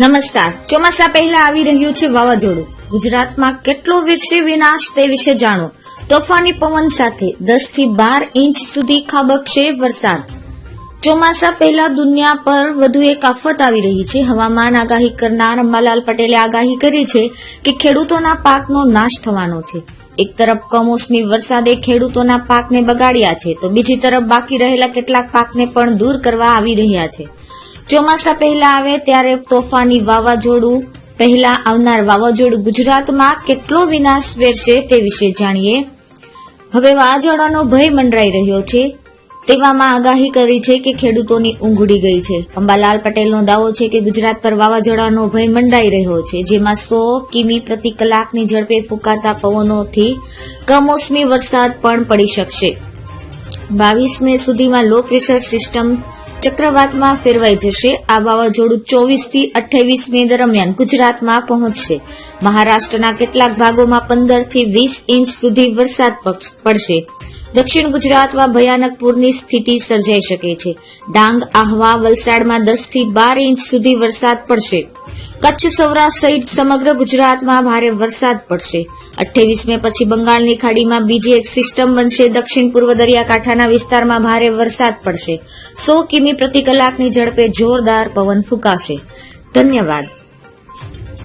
નમસ્કાર. ચોમાસા પહેલા આવી રહ્યું છે વાવાઝોડું. ગુજરાતમાં કેટલો વિરશે વિનાશ તે વિશે જાણો. તોફાની પવન સાથે દસથી બાર ઇંચ સુધી ખાબકશે વરસાદ. ચોમાસા પહેલા દુનિયા પર વધુ એક આફત આવી રહી છે. હવામાન આગાહી કરનાર અંબાલાલ પટેલે આગાહી કરી છે કે ખેડૂતોના પાકનો નાશ થવાનો છે. એક તરફ કમોસમી વરસાદે ખેડૂતોના પાકને બગાડ્યા છે, તો બીજી તરફ બાકી રહેલા કેટલાક પાકને પણ દૂર કરવા આવી રહ્યા છે. ચોમાસા પહેલા આવે ત્યારે તોફાની વાવાઝોડું પહેલા આવનાર વાવાઝોડું ગુજરાતમાં કેટલો વિનાશ વેરશે તે વિશે જાણીએ. હવે વાવાઝોડાનો ભય મંડરાઈ રહ્યો છે. તેવામાં આગાહી કરી છે કે ખેડૂતોની ઊંઘ ઉડી ગઈ છે. અંબાલાલ પટેલનો દાવો છે કે ગુજરાત પર વાવાઝોડાનો ભય મંડાઈ રહ્યો છે, જેમાં સો કિમી પ્રતિ કલાકની ઝડપે ફૂંકાતા પવનોથી કમોસમી વરસાદ પણ પડી શકશે. બાવીસ મે સુધીમાં લો પ્રેશર સિસ્ટમ ચક્રવાતમાં ફેરવાઈ જશે. આ વાવાઝોડું ચોવીસથી અઠ્યાવીસ મે દરમિયાન ગુજરાતમાં પહોંચશે. મહારાષ્ટ્રના કેટલાક ભાગોમાં પંદરથી વીસ ઇંચ સુધી વરસાદ પડ- પડશે. દક્ષિણ ગુજરાતમાં ભયાનક પૂરની સ્થિતિ સર્જાઈ શકે છે. ડાંગ, આહવા, વલસાડમાં દસથી બાર ઇંચ સુધી વરસાદ પડશે. કચ્છ, સૌરાષ્ટ્ર સહિત સમગ્ર ગુજરાતમાં ભારે વરસાદ પડશે. અઠ્યાવીસ મે પછી બંગાળની ખાડીમાં બીજી એક સિસ્ટમ બનશે. દક્ષિણ પૂર્વ દરિયાકાંઠાના વિસ્તારમાં ભારે વરસાદ પડશે. સો કિમી પ્રતિ કલાકની ઝડપે જોરદાર પવન ફૂંકાશે. ધન્યવાદ.